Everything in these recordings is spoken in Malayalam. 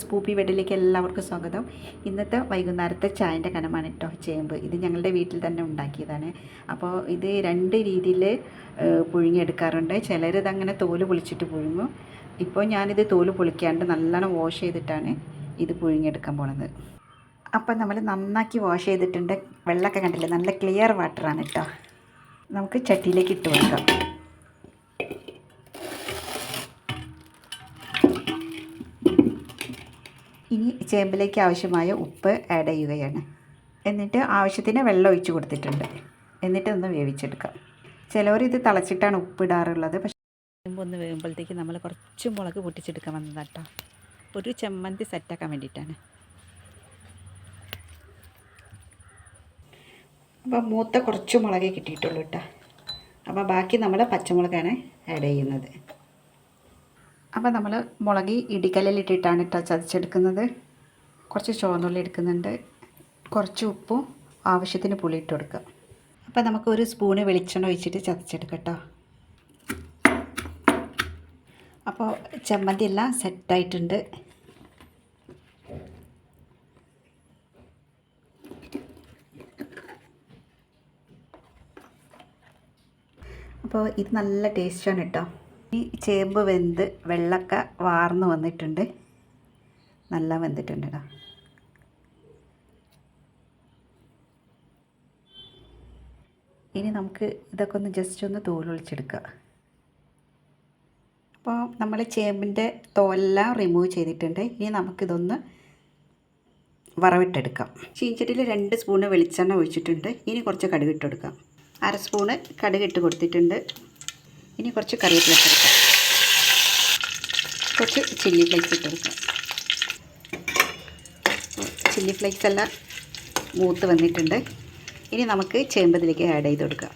സ്പൂപ്പി വെഡിലേക്ക് എല്ലാവർക്കും സ്വാഗതം. ഇന്നത്തെ വൈകുന്നേരത്തെ ചായന്റെ കനമാണ് കേട്ടോ ചേമ്പ്. ഇത് ഞങ്ങളുടെ വീട്ടിൽ തന്നെ ഉണ്ടാക്കിയതാണ്. അപ്പോൾ ഇത് രണ്ട് രീതിയിൽ പുഴുങ്ങിയെടുക്കാറുണ്ട്. ചിലർ ഇതങ്ങനെ തോൽ പൊളിച്ചിട്ട് പുഴുങ്ങും. ഇപ്പോൾ ഞാനിത് തോൽ പൊളിക്കാണ്ട് നല്ലോണം വാഷ് ചെയ്തിട്ടാണ് ഇത് പുഴുങ്ങിയെടുക്കാൻ പോണത്. അപ്പം നമ്മൾ നന്നാക്കി വാഷ് ചെയ്തിട്ടുണ്ട്. വെള്ളമൊക്കെ കണ്ടില്ലേ? നല്ല ക്ലിയർ വാട്ടറാണ് കേട്ടോ നമുക്ക് ചട്ടിയിലേക്ക് ഇട്ട് കൊടുക്കാം. ഇനി ചേമ്പിലേക്ക് ആവശ്യമായ ഉപ്പ് ആഡ് ചെയ്യുകയാണ്. എന്നിട്ട് ആവശ്യത്തിന് വെള്ളം ഒഴിച്ചു കൊടുത്തിട്ടുണ്ട്. എന്നിട്ട് ഒന്ന് വേവിച്ചെടുക്കാം. ചിലവർ ഇത് തിളച്ചിട്ടാണ് ഉപ്പിടാറുള്ളത് പക്ഷേ ഒന്ന് വേകുമ്പോഴത്തേക്ക് നമ്മൾ കുറച്ച് മുളക് പൊട്ടിച്ചെടുക്കാൻ വന്നതാട്ടോ ഒരു ചമ്മന്തി സെറ്റാക്കാൻ വേണ്ടിയിട്ടാണ്. അപ്പോൾ മൂത്ത കുറച്ച് മുളകേ കിട്ടിയിട്ടുള്ളൂ കേട്ടോ അപ്പോൾ ബാക്കി നമ്മൾ പച്ചമുളകാണ് ആഡ് ചെയ്യുന്നത്. അപ്പോൾ നമ്മൾ മുളക് ഇടികല്ലിലിട്ടിട്ടാണ് ഇട്ടാ ചതച്ചെടുക്കുന്നത്. കുറച്ച് ചുവന്നുള്ളി എടുക്കുന്നുണ്ട്. കുറച്ച് ഉപ്പും ആവശ്യത്തിന് പുളി ഇട്ട് കൊടുക്കുക. അപ്പോൾ നമുക്ക് ഒരു സ്പൂണ് വെളിച്ചെണ്ണ ഒഴിച്ചിട്ട് ചതച്ചെടുക്കാം അപ്പോൾ ചമ്മന്തി എല്ലാം സെറ്റായിട്ടുണ്ട്. അപ്പോൾ ഇത് നല്ല ടേസ്റ്റാണ് കേട്ടോ. ഈ ചേമ്പ് വെന്ത് വെള്ളക്ക വാർന്ന് വന്നിട്ടുണ്ട്. നല്ല വെന്തിട്ടുണ്ട് കേട്ടോ ഇനി നമുക്ക് ഇതൊക്കെ ഒന്ന് ജസ്റ്റ് ഒന്ന് തോലൊളിച്ചെടുക്കുക അപ്പോൾ നമ്മൾ ചേമ്പിന്റെ തോലെല്ലാം റിമൂവ് ചെയ്തിട്ടുണ്ട്. ഇനി നമുക്കിതൊന്ന് വറവിട്ടെടുക്കാം. ചീഞ്ചട്ടിയിൽ രണ്ട് സ്പൂണ് വെളിച്ചെണ്ണ ഒഴിച്ചിട്ടുണ്ട്. ഇനി കുറച്ച് കടുകിട്ടെടുക്കാം അര സ്പൂണ് കടുകിട്ട് കൊടുത്തിട്ടുണ്ട്. ഇനി കുറച്ച് കറിവേപ്പില ചേർക്കാം കുറച്ച് ചില്ലി ഫ്ലേക്സ് ഇട്ട് കൊടുക്കാം. ചില്ലി ഫ്ലേക്സ് എല്ലാം മൂത്ത് വന്നിട്ടുണ്ട്. ഇനി നമുക്ക് ചേമ്പതിലേക്ക് ആഡ് ചെയ്ത് കൊടുക്കാം.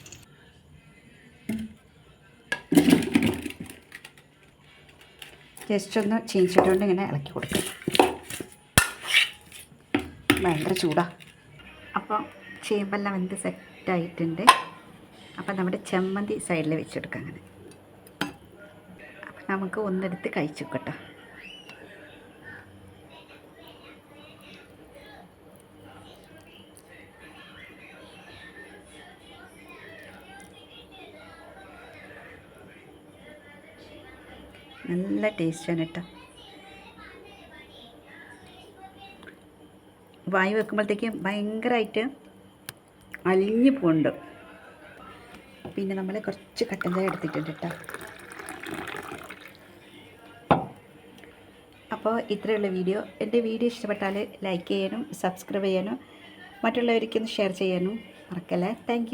ജസ്റ്റ് ഒന്ന് ചീഞ്ചിട്ടുകൊണ്ട് ഇങ്ങനെ ഇളക്കി കൊടുക്കാം. ഭയങ്കര ചൂടാ. അപ്പോൾ ചേമ്പെല്ലാം വെന്ത് സെറ്റായിട്ടുണ്ട് അപ്പം നമ്മുടെ ചമ്മന്തി സൈഡിൽ വെച്ചെടുക്കാം അങ്ങനെ. നമുക്ക് ഒന്നെടുത്ത് കഴിച്ചു കേട്ടോ നല്ല ടേസ്റ്റാണ് കേട്ടോ. വായു വെക്കുമ്പോഴത്തേക്കും ഭയങ്കരമായിട്ട് അലിഞ്ഞു പോകുന്നുണ്ട് പിന്നെ നമ്മൾ കുറച്ച് കട്ടൻ ചായ എടുത്തിട്ടുണ്ട് കേട്ടോ. അപ്പോൾ ഇത്രയുള്ള വീഡിയോ. എന്റെ വീഡിയോ ഇഷ്ടപ്പെട്ടാൽ ലൈക്ക് ചെയ്യാനും സബ്സ്ക്രൈബ് ചെയ്യാനും മറ്റുള്ളവർക്കൊന്ന് ഷെയർ ചെയ്യാനും മറക്കല്ലേ. താങ്ക്